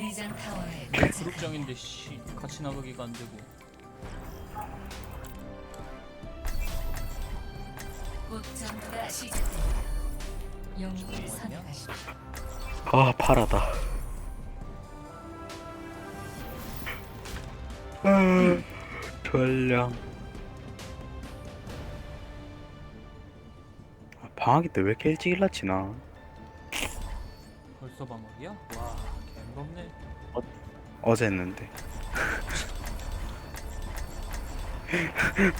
타워에 그룹장인데 씨 같이 나가기가 안 되고 곧 전투가 시작됩니다. 영웅을 선택하십시오. 아 파라다 아, 전령 아, 방학이 때 왜 이렇게 일찍 일어나지나 벌써 방학이야? 와 개무섭네. 어제 했는데.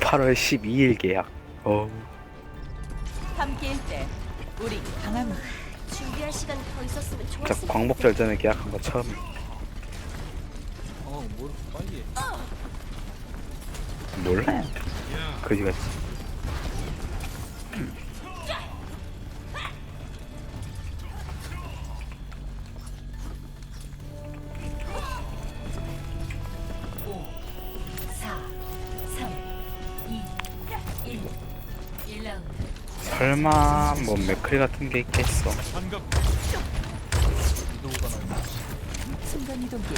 8월 12일 계약. 어 함께일 때 우리 강합니다. 준비할 시간 더 있었으면 진짜 좋았을 광복절 전에 계약한 거 처음. 어 뭘 빨리 해. 몰라 그지 같이 설마 뭐 맥크리 같은 게 있겠어. 이동기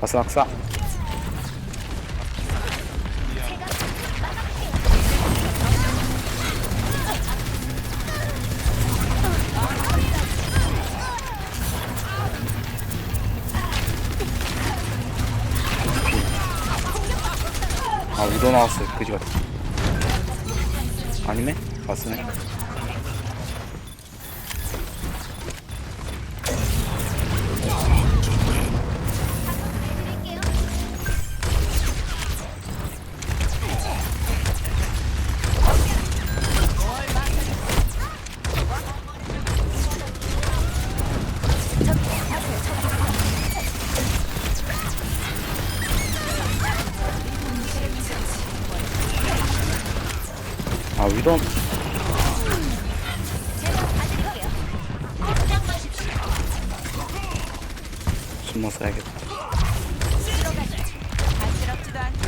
바스낙사. 아 우도 나왔어요. 그지같이 아니 네 바스네 아 위도 숨어 써야겠다. 간지럽지도 않고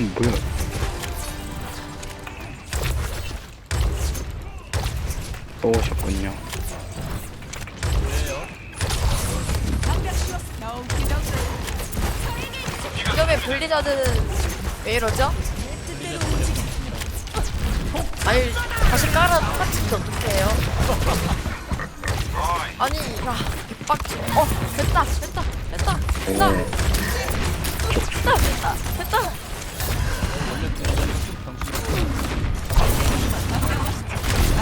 음, 뭐야 또 오셨군요. 이점에 블리자드는 왜 이러죠? 아니 다시 깔아 똑같이 어떡해요? 아니 야 빡치. 어 됐다 됐다 됐다 됐다. 오. 됐다 됐다 됐다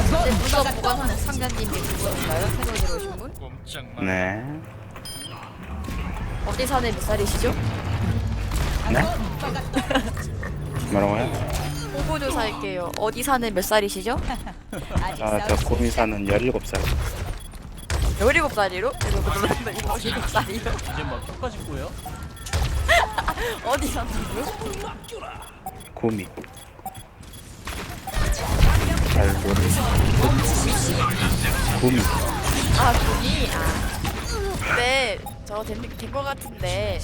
제 문서 보관하는 상자님이 그분인가요? 새로 들어오신 분? 네. 어디 사는 몇 살이시죠? 네? 뭐라고요? 홍보조사할게요 어디 사는 몇 살이시죠? 아, 저수 고민사는 17살. 17살이로? 이거 놀랐네 17살이요? 이제 막 끝까지 꼬여? 어디 사는데요? 고미. 잘 모르겠어. 고미. 아 돈이? 아 근데 저 된거 같은데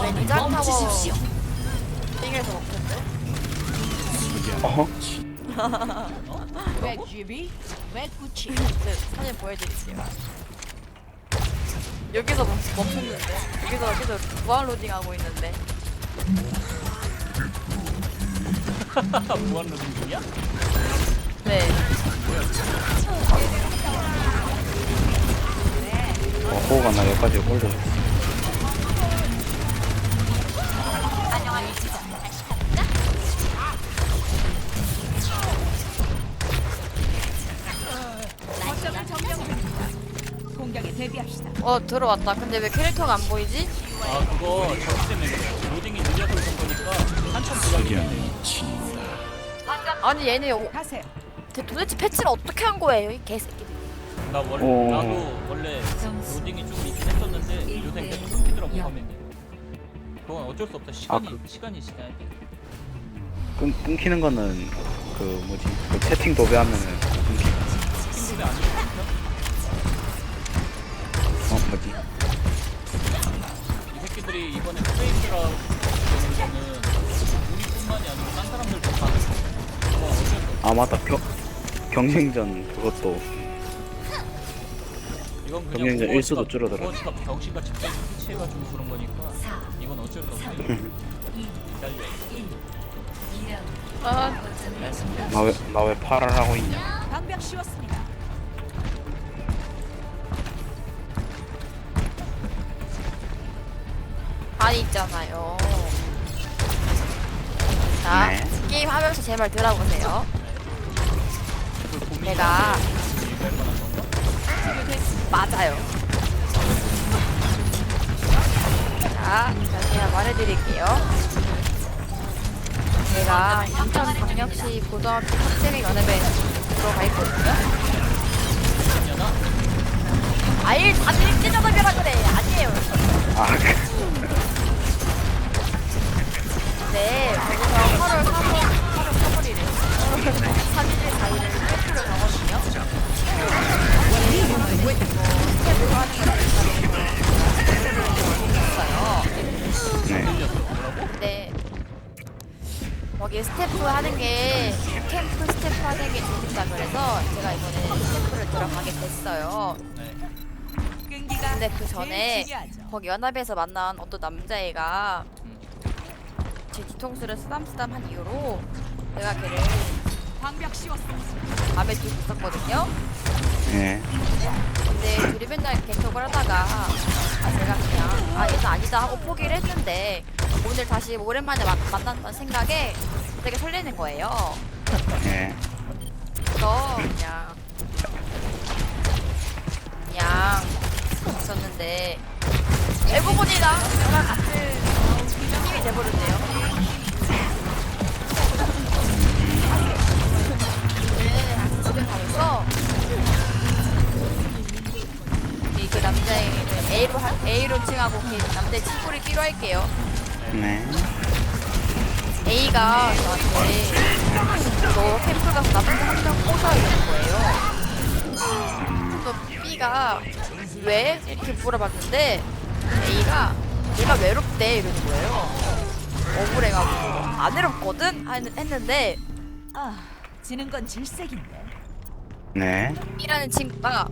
왜 리장타워 띵에서 먹던데? 어허? 왜 쥐비? 왜 구치? 네, 사진 보여드릴게요 여기서 멈, 멈췄는데 여기서 계속 무한 로딩하고 있는데 무한 로딩 중이야? 네 어 호가 나 여기까지 올려. 어 들어왔다 근데 왜 캐릭터가 안 보이지? 아 그거 저기 때문에 그래. 로딩이 느려서 그런 거니까 한참 기다리네 아니 얘네 어, 가세요. 대- 도대체 패치를 어떻게 한 거예요 이 개새끼들 나 원래 오. 나도 원래 로딩이 좀 있긴 했었는데 요새 계속 끊기더라고 화면이 그건 어쩔 수 없다 시간이 그- 시간이 지나야 돼 끊, 끊기는 거는 그 뭐지? 그 채팅 도배하면은 끊기. 친구들 안 좋으니까 뭐지? 이 새끼들이 이번에 프레임드라고 거는 우리뿐만이 아니고 딴 사람들도 다 어. 아 맞다 경, 경쟁전 그것도 이건 그냥 경쟁자 오버워치가- 일수도 줄어들어. 오버워치가 병신같이 해가지고 그런 거니까 4, 이건 어쩔 수 없어 2, 기다려 1. 2라운드. 아 점령. 나왜 나왜 팔을 하고 있냐? 방벽 씌웠습니다. 아니 있잖아요. 자 네. 게임 하면서 제 말 들어보세요. 내가? 맞아요. 자, 자 제가 말해드릴게요. 제가 인천 광역시 고등학교 학생회 연합에 들어가 있거든요. 아일 다들 일제전압이라 이번에 스태프를 들어가게 됐어요. 네 근데 그 전에. 거기 연합에서 만난 어떤 남자애가 음. 제 뒤통수를 쓰담쓰담한 이유로 내가 걔를. 마음에 두고 있었거든요. 네. 근데 둘이 맨날 개톡을 하다가 아 제가 그냥 아 얘는 아니다 하고 포기를 했는데 오늘 다시 오랜만에 마- 만난다는 생각에 되게 설레는 거예요. 네. 그래서 그냥 그냥 있었는데 보니까 저랑 같은 팀이 돼버렸네요. 네, 집에 가면서 이그 남자의 A로 할- A로 칭하고 그 남자의 친구를 끼로 할게요. 네. A가 저한테 너 캠프 가서 나 혼자 한명 꼬셔 이러는 거예요. 또 B가 왜? 이렇게 물어봤는데 A가 얘가 외롭대 이러는 거예요. 억울해가지고 안 외롭거든? 하- 했는데 아, 지는 건 질색인데. 네. B라는 친구가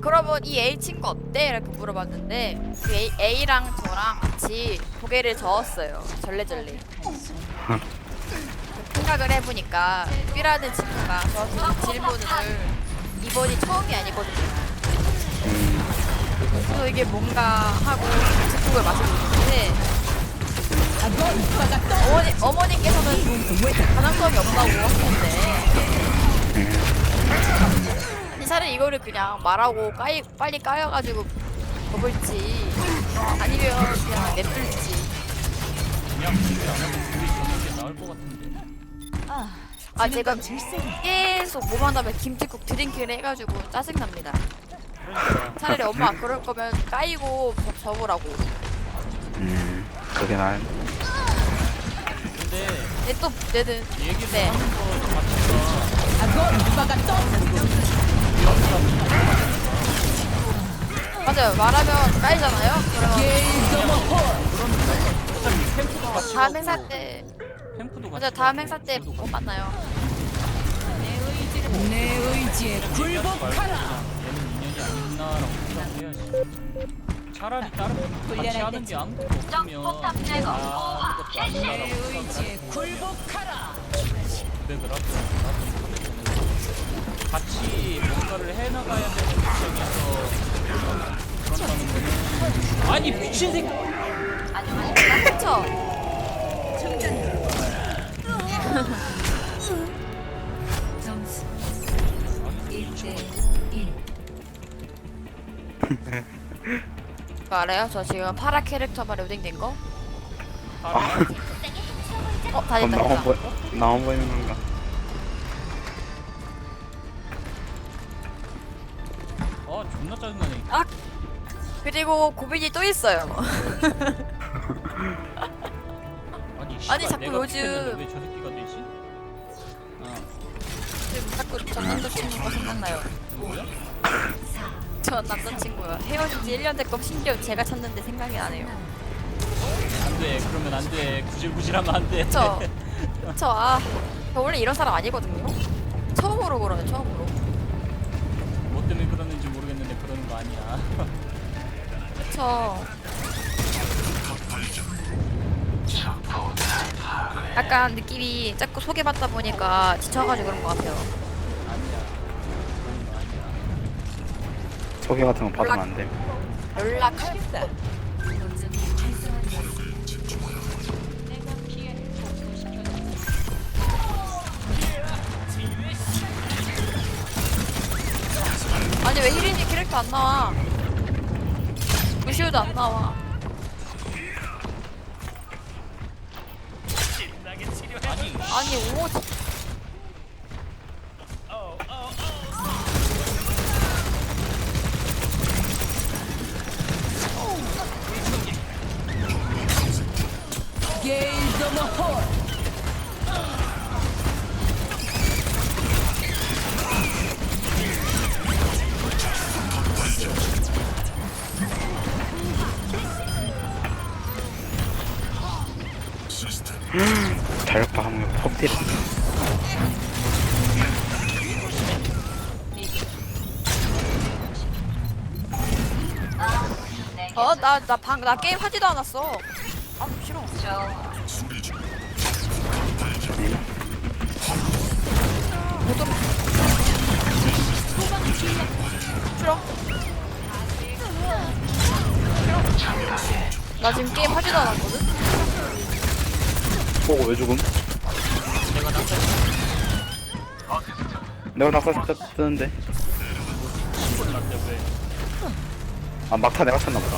그러면 이 A 친구 어때? 이렇게 물어봤는데 그 A, A랑 저랑 같이 고개를 저었어요. 절레절레. 생각을 해보니까 B라는 친구가 저한테 이 질문을 이번이 처음이 아니거든요. 음, 그래서 이게 뭔가 하고 집국을 마시고 있는데 어머니, 어머니께서는 가능성이 없다고 하시는데 아니 차라리 이거를 그냥 말하고 까이, 빨리 까여가지고 먹을지 아니면 그냥 냅둘지. 그냥 안 하고 게 나을 것 같은데. 아, 아 제가. 계속 뭐만 하면 김치국 드링크를 해가지고 짜증납니다. 차라리 엄마 그럴 거면 까이고 저- 접으라고. 음, 그게 나을. 근데 근데 또 얘는 이 얘기를 네. 하면서 자체가 맞아요. 말하면 까이잖아요? 그러면. 다음 행사 때 캠프도 같이 맞아요 다음 행사 때 캠프도 못 같이 만나요 내 의지에 그냥 얘는 인연이 아니구나라고 생각해야지 차라리 다른 분 같이 하는 게 아무것도 없으면 아 아무것도 아니라고 내 의지에 생각을 굴복하라. 하고 같이 뭔가를 해나가야 되는 입장에서 그런다는 거는 아니 미친 새끼 그쵸? 점수 1대 1. 그거 알아요? 저 지금 파라 캐릭터만 로딩된 거? 어? 다 그럼 됐다 나만 됐다 보, 나만 보이는 건가? 아 존나 짜증나네 아! 그리고 고민이 또 있어요 아니 자꾸 요즘- 왜저 새끼가 되지? 아 지금 자꾸 전 남자친구가 생각나요? 4, 전 남자친구요. 헤어진 지 1년 됐고 심지어 제가 찾는데 생각이 나네요. 안돼 그러면 안돼 구질구질하면 안돼 저, 저, 아, 저 원래 이런 사람 아니거든요. 처음으로 그러네, 처음으로. 뭐 때문에 그러는지 모르겠는데 그러는 거 아니야 그쵸. 약간 느낌이 자꾸 소개받다 보니까 지쳐가지고 그런 것 같아요. 소개 같은 거 받으면 안 돼. 활성화되었습니다. 아니 왜 히린이 캐릭터 안 나와? 루시오도 안 나와. 아니 오. 게일더 때려. 어? 나, 나 방, 나 게임 하지도 않았어. 아, 싫어. 못 들어. 싫어. 싫어. 나 지금 게임 하지도 않았거든? 보고 왜 죽음? 내가 났대 왜아 막타 내가 쳤나 보다.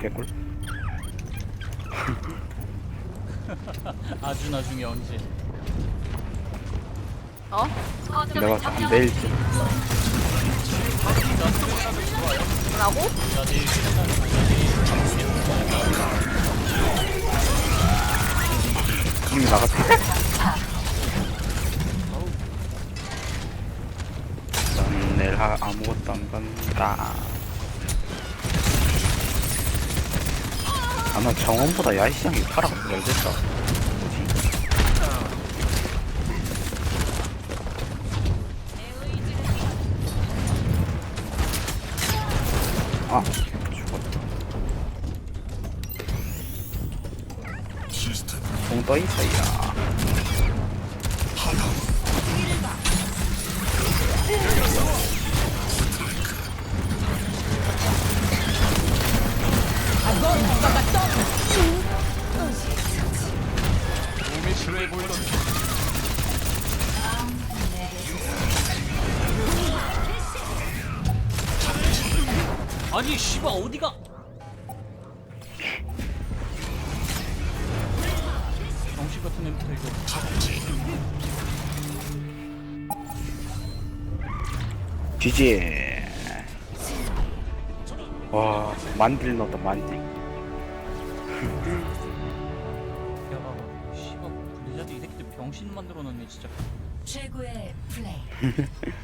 개꿀. 아주 나중에 언제 어? 내가 한 내일쯤. 뭐라고? 이미 나갔대. 난 내일 하, 아무것도 안 간다. 아, 난 정원보다 야시장이 잘 됐다. 뭐지? 아, 죽었다. 공떠 있어 야. 정신 같은 놈부터 이거 GG. 와, 만딜 넣었다, 만딜. 야가 씨발 블리자드 이 새끼들 병신 만들어 놨네 진짜 최고의 플레이.